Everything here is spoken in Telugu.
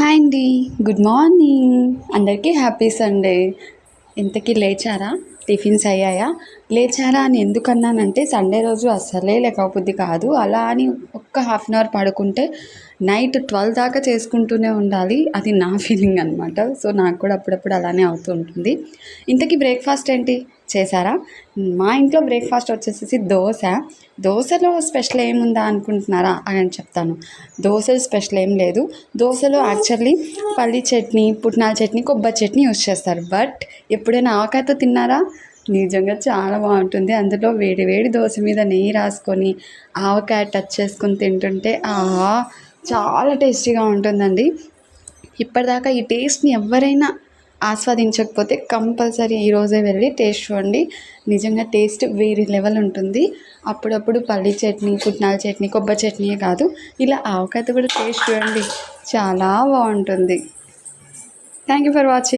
హాయ్ అండి. Good morning. అందరికీ హ్యాపీ సండే. ఇంతకీ లేచారా? టిఫిన్స్ అయ్యాయా? లేచారా అని ఎందుకు అన్నానంటే సండే రోజు అస్సలే లేకపోద్ది కాదు. అలా అని ఒక్క హాఫ్ అన్ అవర్ పడుకుంటే నైట్ ట్వెల్వ్ దాకా చేసుకుంటూనే ఉండాలి. అది నా ఫీలింగ్ అనమాట సో నాకు కూడా అప్పుడప్పుడు అలానే అవుతూ ఉంటుంది. ఇంతకీ బ్రేక్ఫాస్ట్ ఏంటి? చేశారా? మా ఇంట్లో బ్రేక్ఫాస్ట్ వచ్చేసేసి దోశ. దోశలో స్పెషల్ ఏముందా అనుకుంటున్నారా అని చెప్తాను. దోశలు స్పెషల్ ఏం లేదు. దోశలో యాక్చువల్లీ పల్లి చట్నీ పుట్నాల చట్నీ కొబ్బరి చట్నీ యూస్ చేస్తారు. బట్ ఎప్పుడైనా ఆవకాయతో తిన్నారా? నిజంగా చాలా బాగుంటుంది. అందులో వేడి వేడి దోశ మీద నెయ్యి రాసుకొని ఆవకాయ టచ్ చేసుకొని తింటుంటే ఆహా! చాలా టేస్టీగా ఉంటుందండి. ఇప్పటిదాకా ఈ టేస్ట్ని ఎవరైనా ఆస్వాదించకపోతే కంపల్సరీ ఈరోజే వెళ్ళి టేస్ట్ చూడండి. నిజంగా టేస్ట్ వేరే లెవెల్ ఉంటుంది. అప్పుడప్పుడు పల్లి చట్నీ పుట్నాల చట్నీ కొబ్బరి చట్నీ కాదు ఇలా ఆవకాయతో కూడా టేస్ట్ చూడండి. చాలా బాగుంటుంది. Thank you for watching